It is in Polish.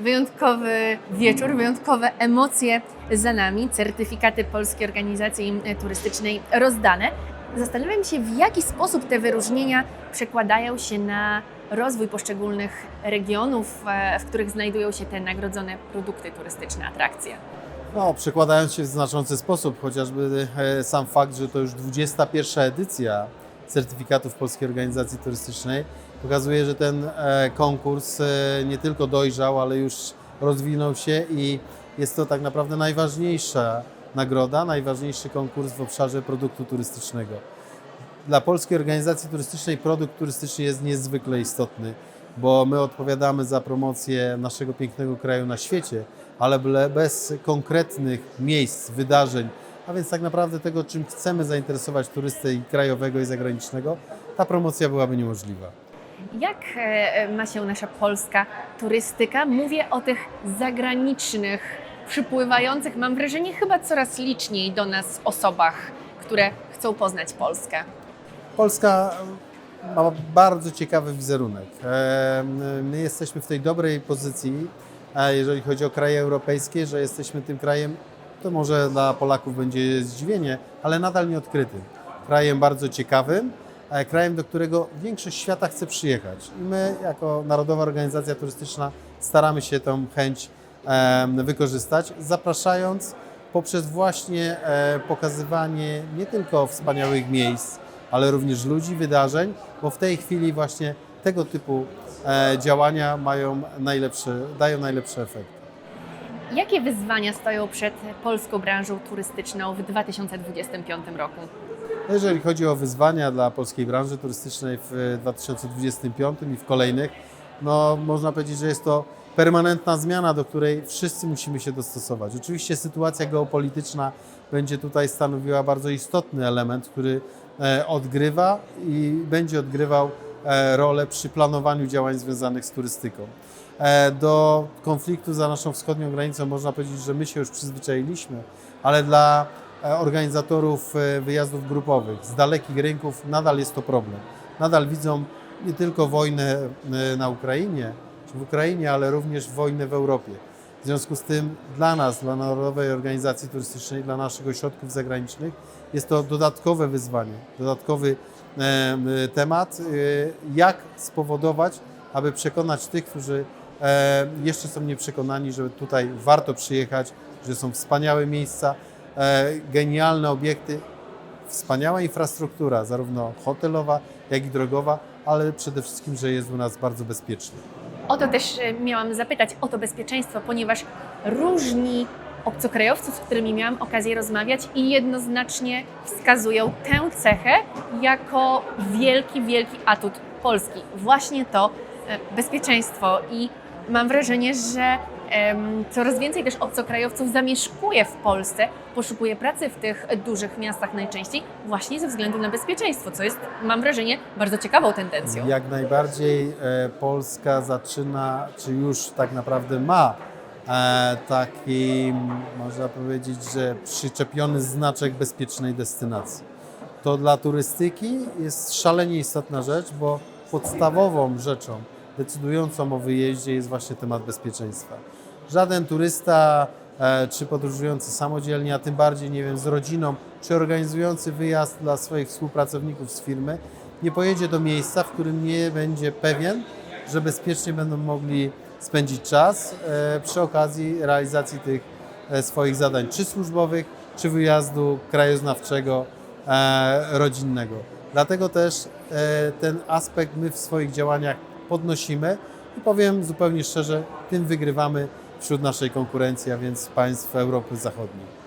wyjątkowy wieczór, wyjątkowe emocje za nami, certyfikaty Polskiej Organizacji Turystycznej rozdane. Zastanawiam się, w jaki sposób te wyróżnienia przekładają się na rozwój poszczególnych regionów, e, w których znajdują się te nagrodzone produkty turystyczne, atrakcje. No, przekładając się w znaczący sposób, chociażby e, sam fakt, że to już 21 edycja certyfikatów Polskiej Organizacji Turystycznej, pokazuje, że ten e, konkurs e, nie tylko dojrzał, ale już rozwinął się i jest to tak naprawdę najważniejsza nagroda, najważniejszy konkurs w obszarze produktu turystycznego. Dla Polskiej Organizacji Turystycznej produkt turystyczny jest niezwykle istotny, bo my odpowiadamy za promocję naszego pięknego kraju na świecie, ale bez konkretnych miejsc, wydarzeń, a więc tak naprawdę tego, czym chcemy zainteresować turystę i krajowego i zagranicznego, ta promocja byłaby niemożliwa. Jak e, ma się nasza polska turystyka? Mówię o tych zagranicznych, przypływających, mam wrażenie, chyba coraz liczniej do nas osobach, które chcą poznać Polskę. Polska ma bardzo ciekawy wizerunek. E, My jesteśmy w tej dobrej pozycji, e, jeżeli chodzi o kraje europejskie, że jesteśmy tym krajem, to może dla Polaków będzie zdziwienie, ale nadal nieodkrytym. Krajem bardzo ciekawym, e, krajem, do którego większość świata chce przyjechać. I my, jako Narodowa Organizacja Turystyczna, staramy się tą chęć wykorzystać, zapraszając poprzez właśnie e, pokazywanie nie tylko wspaniałych miejsc, ale również ludzi, wydarzeń, bo w tej chwili właśnie tego typu e, działania mają najlepszy, dają najlepszy efekt. Jakie wyzwania stoją przed polską branżą turystyczną w 2025 roku? Jeżeli chodzi o wyzwania dla polskiej branży turystycznej w 2025 i w kolejnych, no można powiedzieć, że jest to permanentna zmiana, do której wszyscy musimy się dostosować. Oczywiście sytuacja geopolityczna będzie tutaj stanowiła bardzo istotny element, który e, odgrywa i będzie odgrywał e, rolę przy planowaniu działań związanych z turystyką. E, Do konfliktu za naszą wschodnią granicą można powiedzieć, że my się już przyzwyczailiśmy, ale dla e, organizatorów e, wyjazdów grupowych z dalekich rynków nadal jest to problem. Nadal widzą nie tylko wojnę na Ukrainie, w Ukrainie, ale również wojnę w Europie. W związku z tym dla nas, dla Narodowej Organizacji Turystycznej, dla naszych ośrodków zagranicznych jest to dodatkowe wyzwanie, dodatkowy temat, jak spowodować, aby przekonać tych, którzy jeszcze są nieprzekonani, że tutaj warto przyjechać, że są wspaniałe miejsca, e, genialne obiekty, wspaniała infrastruktura, zarówno hotelowa, jak i drogowa, ale przede wszystkim, że jest u nas bardzo bezpiecznie. O to też e, miałam zapytać, o to bezpieczeństwo, ponieważ różni obcokrajowców, z którymi miałam okazję rozmawiać i jednoznacznie wskazują tę cechę jako wielki, wielki atut Polski. Właśnie to e, bezpieczeństwo i mam wrażenie, że coraz więcej też obcokrajowców zamieszkuje w Polsce, poszukuje pracy w tych dużych miastach najczęściej właśnie ze względu na bezpieczeństwo, co jest, mam wrażenie, bardzo ciekawą tendencją. Jak najbardziej e, Polska zaczyna, czy już tak naprawdę ma e, taki, można powiedzieć, że przyczepiony znaczek bezpiecznej destynacji. To dla turystyki jest szalenie istotna rzecz, bo podstawową rzeczą decydującą o wyjeździe jest właśnie temat bezpieczeństwa. Żaden turysta, e, czy podróżujący samodzielnie, a tym bardziej, nie wiem, z rodziną, czy organizujący wyjazd dla swoich współpracowników z firmy, nie pojedzie do miejsca, w którym nie będzie pewien, że bezpiecznie będą mogli spędzić czas e, przy okazji realizacji tych e, swoich zadań, czy służbowych, czy wyjazdu krajoznawczego, rodzinnego. Dlatego też ten aspekt my w swoich działaniach podnosimy i powiem zupełnie szczerze, tym wygrywamy wśród naszej konkurencji, a więc państw Europy Zachodniej.